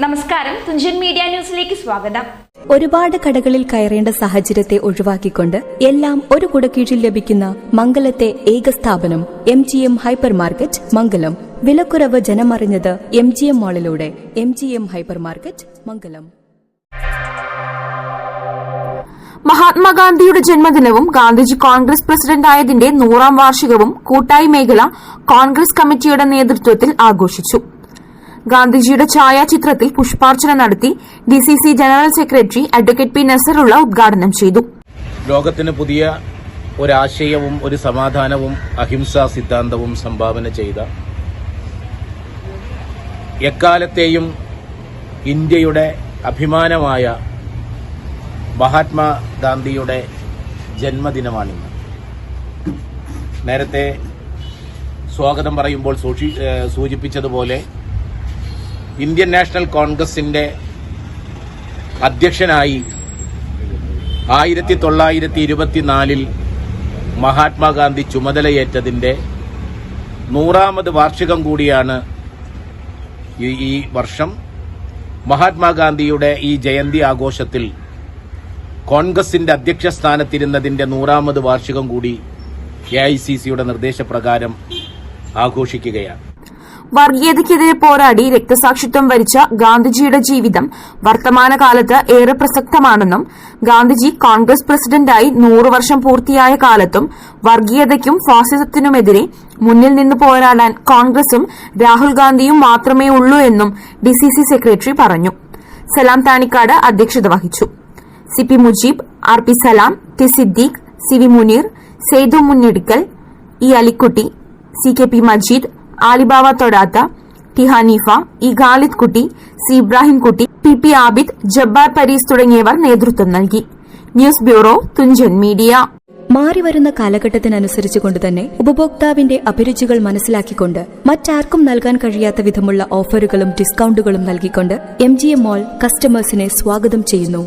നമസ്കാരം. തുഞ്ചൻ മീഡിയ ന്യൂസിലേക്ക് സ്വാഗതം. ഒരുപാട് കടകളിൽ കയറേണ്ട സാഹചര്യത്തെ ഒഴിവാക്കിക്കൊണ്ട് എല്ലാം ഒരു കുടക്കീഴിൽ ലഭിക്കുന്ന മംഗലത്തെ ഏക സ്ഥാപനം M G M hypermarket Mangalam. വിലക്കുറവ് ജനമറിഞ്ഞത് M G M മാളിലൂടെ M G M hypermarket Mangalam. മഹാത്മാഗാന്ധിയുടെ ജന്മദിനവും ഗാന്ധിജി കോൺഗ്രസ് പ്രസിഡന്റായതിന്റെ നൂറാം വാർഷികവും കൂട്ടായി മേഖല കോൺഗ്രസ് കമ്മിറ്റിയുടെ നേതൃത്വത്തിൽ ആഘോഷിച്ചു. ഗാന്ധിജിയുടെ ഛായാചിത്രത്തിൽ പുഷ്പാർച്ചന നടത്തി DCC general secretary advocate P Nasarulla ഉദ്ഘാടനം ചെയ്തു. ലോകത്തിന് പുതിയ ഒരാശയവും ഒരു സമാധാനവും അഹിംസാ സിദ്ധാന്തവും സംഭാവന ചെയ്ത എക്കാലത്തെയും ഇന്ത്യയുടെ അഭിമാനമായ മഹാത്മാഗാന്ധിയുടെ ജന്മദിനമാണിന്ന്. നേരത്തെ സ്വാഗതം പറയുമ്പോൾ സൂചിപ്പിച്ചതുപോലെ ഇന്ത്യൻ നാഷണൽ കോൺഗ്രസിന്റെ അധ്യക്ഷനായി ആയിരത്തി തൊള്ളായിരത്തി ഇരുപത്തിനാലിൽ മഹാത്മാഗാന്ധി ചുമതലയേറ്റതിന്റെ നൂറാമത് വാർഷികം കൂടിയാണ് ഈ വർഷം. മഹാത്മാഗാന്ധിയുടെ ഈ ജയന്തി ആഘോഷത്തിൽ കോൺഗ്രസിന്റെ അധ്യക്ഷ സ്ഥാനത്തിരുന്നതിന്റെ നൂറാമത് വാർഷികം കൂടി എ ഐ സി സിയുടെ നിർദ്ദേശപ്രകാരം ആഘോഷിക്കുകയാണ്. വർഗീയതയ്ക്കെതിരെ പോരാടി രക്തസാക്ഷിത്വം വരിച്ച ഗാന്ധിജിയുടെ ജീവിതം വർത്തമാനകാലത്ത് ഏറെ പ്രസക്തമാണെന്നും ഗാന്ധിജി കോൺഗ്രസ് പ്രസിഡന്റായി നൂറു വർഷം പൂർത്തിയായ കാലത്തും വർഗീയതയ്ക്കും ഫാസിസത്തിനുമെതിരെ മുന്നിൽ നിന്ന് പോരാടാൻ കോൺഗ്രസും രാഹുൽ ഗാന്ധിയും മാത്രമേ ഉള്ളൂ എന്നും ഡിസിസി സെക്രട്ടറി പറഞ്ഞു. സലാം താണിക്കാട് അധ്യക്ഷത വഹിച്ചു. C P Mujeeb R P Salam T Siddique C V Muneer Saithu Munnidikkal E Alikutty C K P Majeed Alibava തൊടാത്ത T Haneefa E Khalid Kutty C Ibrahim Kutty P P Abid Jabbar Parees തുടങ്ങിയവർ നേതൃത്വം നൽകി. News bureau Thunchan media. മാറിവരുന്ന കാലഘട്ടത്തിനനുസരിച്ച് കൊണ്ടുതന്നെ ഉപഭോക്താവിന്റെ അഭിരുചികൾ മനസ്സിലാക്കിക്കൊണ്ട് മറ്റാർക്കും നൽകാൻ കഴിയാത്ത വിധമുള്ള ഓഫറുകളും ഡിസ്കൌണ്ടുകളും നൽകിക്കൊണ്ട് എം ജി എം മോൾ കസ്റ്റമേഴ്സിനെ സ്വാഗതം ചെയ്യുന്നു.